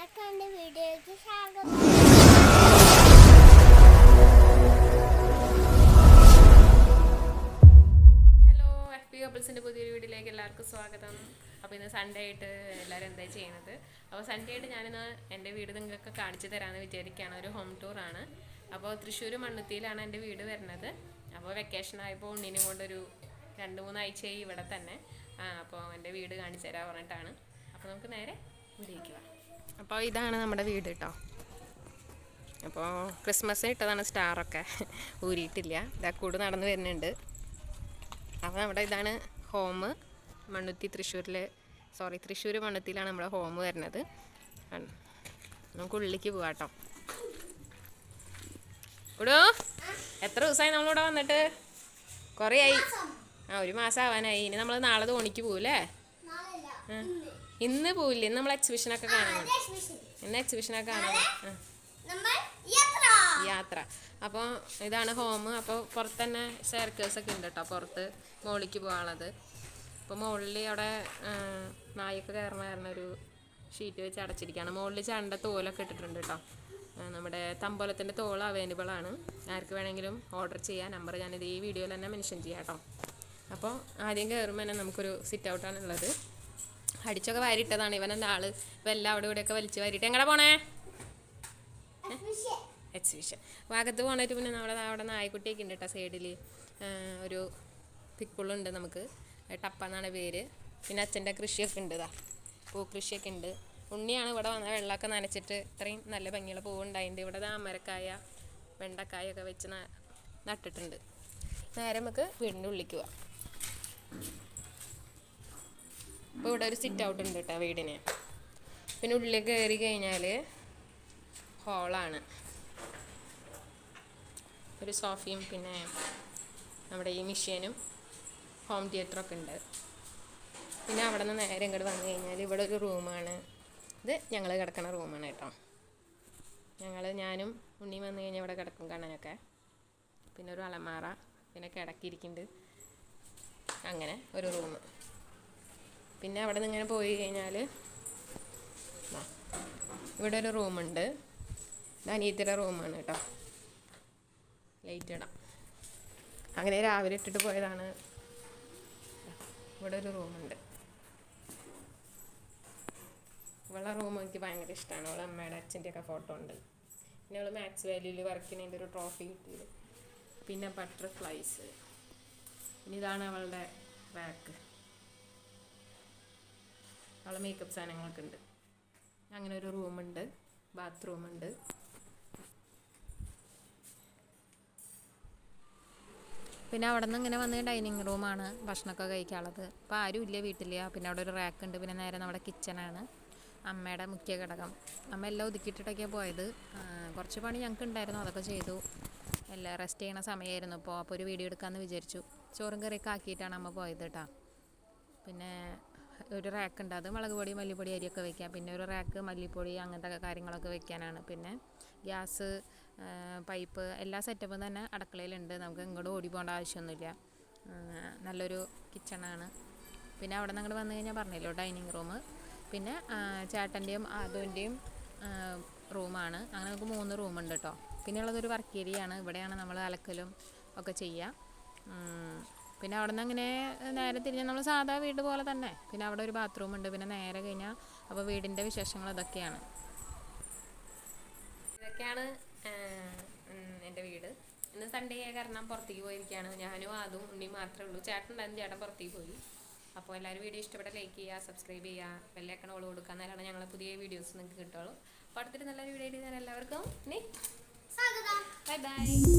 വീഡിയോയ്ക്ക് സ്വാഗതം. Hello F P കപ്പിൾസിന്റെ പുതിയൊരു വീഡിയോയിലേക്ക് എല്ലാവർക്കും സ്വാഗതം. അപ്പോൾ ഇന്ന് സൺഡേ ആയിട്ട് എല്ലാവരും എന്താ ചെയ്യുന്നത് അപ്പോൾ സൺഡേ ആയിട്ട് ഞാനിന്ന് എന്റെ വീട് നിങ്ങൾക്ക് കാണിച്ചു തരാമെന്ന് വിചാരിക്കുകയാണ് ഒരു ഹോം ടൂർ ആണ്. അപ്പോൾ തൃശ്ശൂർ മണ്ണുത്തിയിലാണ് എന്റെ വീട് വരുന്നത്. അപ്പോൾ വെക്കേഷൻ ആയപ്പോൾ ഉണ്ണിനും കൊണ്ടൊരു രണ്ട് മൂന്നാഴ്ചയായി ഇവിടെ തന്നെ. അപ്പോൾ എന്റെ വീട് കാണിച്ചു തരാൻ പറഞ്ഞിട്ടാണ്. അപ്പോൾ നമുക്ക് നേരെ വീട്ടിലേക്ക് അപ്പോൾ ഇതാണ് നമ്മുടെ വീട് കേട്ടോ. അപ്പോൾ ക്രിസ്മസ് ഇട്ടതാണ് സ്റ്റാറൊക്കെ. ഊരിയിട്ടില്ല. ഇതാ കൂട് നടന്ന് വരുന്നുണ്ട്. അപ്പോൾ നമ്മുടെ ഇതാണ് ഹോം മണ്ണുത്തി തൃശ്ശൂരിൽ സോറി തൃശ്ശൂർ മണ്ണുത്തിയിലാണ് നമ്മുടെ ഹോം വരുന്നത്. നമുക്ക് ഉള്ളിലേക്ക് പോവാം കേട്ടോ. ഇടോ എത്ര ദിവസമായി നമ്മളിവിടെ വന്നിട്ട്? കുറേ ആയി ആ ഒരു മാസം ആവാനായി. ഇനി നമ്മൾ നാളെ തോണിക്ക് പോകൂലേ ആ. ഇന്ന് പോവില്ല? ഇന്ന് നമ്മൾ എക്സിബിഷനൊക്കെ കാണാൻ പോണം. ഇന്ന് എക്സിബിഷനൊക്കെ നമ്മൾ യാത്ര. അപ്പോൾ ഇതാണ് ഹോം അപ്പോൾ പുറത്ത് തന്നെ സ്റ്റെയർക്കേഴ്സ് ഒക്കെ ഉണ്ട് കേട്ടോ പുറത്ത് മുകളിലേക്ക് പോകാനുള്ളത് അപ്പോൾ മുകളിൽ അവിടെ നായക്ക് കയറണ കാരണം ഒരു ഷീറ്റ് വെച്ച് അടച്ചിരിക്കുകയാണ്. മുകളിൽ ചണ്ട തോലൊക്കെ ഇട്ടിട്ടുണ്ട് കേട്ടോ നമ്മുടെ തമ്പോലത്തിന്റെ തോൾ അവൈലബിൾ ആണ്. ആർക്ക് വേണമെങ്കിലും ഓർഡർ ചെയ്യാൻ നമ്പർ ഞാനിത് ഈ വീഡിയോയിൽ തന്നെ മെൻഷൻ ചെയ്യാം കേട്ടോ അപ്പോൾ ആദ്യം കയറുമ്പോൾ തന്നെ നമുക്കൊരു സിറ്റ് ഔട്ടാണ് ഉള്ളത് അടിച്ചൊക്കെ വാരിയിട്ടതാണ്. ഇവനെന്റെ ആൾ ഇപ്പൊ എല്ലാം അവിടെ ഇവിടെയൊക്കെ വലിച്ച് വാരിയിട്ട്. എങ്ങടെ പോണേ? എക്സിബിഷൻ ഭാഗത്ത് പോകണിട്ട് പിന്നെ നമ്മുടെ അവിടെ നായ്ക്കുട്ടിയൊക്കെ ഉണ്ട് കേട്ടോ സൈഡിൽ. ഒരു പിക്കുളുണ്ട് നമുക്ക്. ടപ്പ എന്നാണ് പേര്. പിന്നെ അച്ഛന്റെ കൃഷിയൊക്കെ ഉണ്ട് ഇതാ പൂക്കൃഷിയൊക്കെ ഉണ്ട്. ഉണ്ണിയാണ് ഇവിടെ വന്ന വെള്ളമൊക്കെ നനച്ചിട്ട് ഇത്രയും നല്ല ഭംഗിയുള്ള പൂവുണ്ടായിട്ടുണ്ട് ഇവിടെ താമരക്കായ വെണ്ടക്കായ ഒക്കെ വെച്ച് നട്ടിട്ടുണ്ട്. നേരെ നമുക്ക് വീടിന്റെ ഉള്ളിലേക്ക് പോവാം ഇപ്പോൾ ഇവിടെ ഒരു സിറ്റ് ഔട്ട് ഉണ്ട് കേട്ടോ വീടിന്. പിന്നെ ഉള്ളിൽ കയറി കഴിഞ്ഞാൽ ഹോളാണ് ഒരു സോഫയും പിന്നെ നമ്മുടെ ഈ മിഷീനും ഹോം തിയേറ്ററൊക്കെ ഉണ്ട്. പിന്നെ അവിടെ നിന്ന് നേരെ ഇങ്ങോട്ട് വന്നു കഴിഞ്ഞാൽ ഇവിടെ ഒരു റൂമാണ് ഇത് ഞങ്ങൾ കിടക്കുന്ന റൂമാണ് കേട്ടോ ഞങ്ങൾ ഞാനും ഉണ്ണിയും വന്നു കഴിഞ്ഞാൽ ഇവിടെ കിടക്കും കണ്ണനൊക്കെ പിന്നെ ഒരു അലമാറ പിന്നെ കിടക്കിയിരിക്കുന്നുണ്ട്. അങ്ങനെ ഒരു റൂം പിന്നെ അവിടെ നിന്ന് ഇങ്ങനെ പോയി കഴിഞ്ഞാൽ ഇവിടെ ഒരു റൂമുണ്ട്. അനിയത്തിയുടെ റൂമാണ് കേട്ടോ. ലൈറ്റ് ഇടാം അങ്ങനെ രാവിലെ ഇട്ടിട്ട് പോയതാണ്. ഇവിടെ ഒരു റൂമുണ്ട്. ഇവളെ റൂം എനിക്ക് ഭയങ്കര ഇഷ്ടമാണ്. അവളെ അമ്മയുടെ അച്ഛന്റെ ഒക്കെ ഫോട്ടോ ഉണ്ട്. പിന്നെ അവൾ മാത്സ് വാല്യൂൽ വർക്ക് ചെയ്യുന്നതിന്റെ ഒരു ട്രോഫി കിട്ടിയത്. പിന്നെ ബട്ടർഫ്ലൈസ് ഇനി ഇതാണ് അവളുടെ റാക്ക് അവളെ മേക്കപ്പ് സാധനങ്ങളൊക്കെ ഉണ്ട്. അങ്ങനെ ഒരു റൂമുണ്ട് ബാത്റൂമുണ്ട് പിന്നെ അവിടെ നിന്ന് ഇങ്ങനെ വന്ന് ഡൈനിങ് റൂമാണ് ഭക്ഷണമൊക്കെ കഴിക്കാനുള്ളത് അപ്പോൾ ആരും ഇല്ല വീട്ടിൽ പിന്നെ അവിടെ ഒരു റാക്ക് ഉണ്ട്. പിന്നെ നേരെ നമ്മുടെ കിച്ചണാണ് അമ്മയുടെ മുഖ്യ ഘടകം. അമ്മ എല്ലാം ഒതുക്കിയിട്ടിട്ടൊക്കെയാണ് പോയത്. കുറച്ച് പണി ഞങ്ങൾക്ക് ഉണ്ടായിരുന്നു. അതൊക്കെ ചെയ്തു. എല്ലാം റെസ്റ്റ് ചെയ്യണ സമയമായിരുന്നു ഇപ്പോൾ അപ്പോൾ ഒരു വീഡിയോ എടുക്കാമെന്ന് വിചാരിച്ചു. ചോറും കറിയൊക്കെ ആക്കിയിട്ടാണ് അമ്മ പോയത് കേട്ടോ പിന്നെ ഒരു റാക്ക് ഉണ്ട് അത് മുളക് പൊടി മല്ലിപ്പൊടി അരിയൊക്കെ വെക്കാം. പിന്നെ ഒരു റാക്ക് മല്ലിപ്പൊടി അങ്ങനത്തെ കാര്യങ്ങളൊക്കെ വെക്കാനാണ്. പിന്നെ ഗ്യാസ് പൈപ്പ് എല്ലാ സെറ്റപ്പും തന്നെ അടുക്കളയിലുണ്ട്. നമുക്ക് ഇങ്ങോട്ട് ഓടി പോകേണ്ട ആവശ്യമൊന്നുമില്ല. നല്ലൊരു കിച്ചണാണ്. പിന്നെ അവിടെ നിന്ന് അങ്ങോട്ട് വന്നു കഴിഞ്ഞാൽ പറഞ്ഞല്ലോ ഡൈനിങ് റൂം. പിന്നെ ചേട്ടന്റെയും ആദുവിന്റെയും റൂമാണ്. അങ്ങനെ നമുക്ക് മൂന്ന് റൂമുണ്ട് കേട്ടോ. പിന്നെ ഉള്ളതൊരു വർക്ക് ഏരിയയാണ്. ഇവിടെയാണ് നമ്മൾ അലക്കലും ഒക്കെ ചെയ്യുക. പിന്നെ അവിടെ നിന്ന് അങ്ങനെ നേരെ തിരിഞ്ഞ് നമ്മൾ സാധാ വീട് പോലെ തന്നെ. പിന്നെ അവിടെ ഒരു ബാത്റൂം ഉണ്ട്. പിന്നെ നേരെ കഴിഞ്ഞാൽ അപ്പോൾ വീടിന്റെ വിശേഷങ്ങൾ ഇതൊക്കെയാണ്. ഇതൊക്കെയാണ് എന്റെ വീട്. ഇന്ന് സൺഡേ ആയ കാരണം പുറത്തേക്ക് പോയിരിക്കുകയാണ്. ഞാനും അതും ഉണ്ണി മാത്രമേ ഉള്ളൂ. ചേട്ടൻ ഉണ്ടായിരുന്നു. ചേട്ടൻ പുറത്തേക്ക് പോയി. അപ്പോൾ എല്ലാവരും വീഡിയോ ഇഷ്ടപ്പെട്ട ലൈക്ക് ചെയ്യുക സബ്സ്ക്രൈബ് ചെയ്യുക ബെല്ലൈക്കൺ ഓൾ കൊടുക്കുക. എന്നാലാണ് ഞങ്ങളെ പുതിയ വീഡിയോസ് നിങ്ങൾക്ക് കിട്ടുള്ളൂ. അപ്പോൾ അടുത്തൊരു നല്ലൊരു വീഡിയോ ഞാൻ എല്ലാവർക്കും ബൈ ബൈ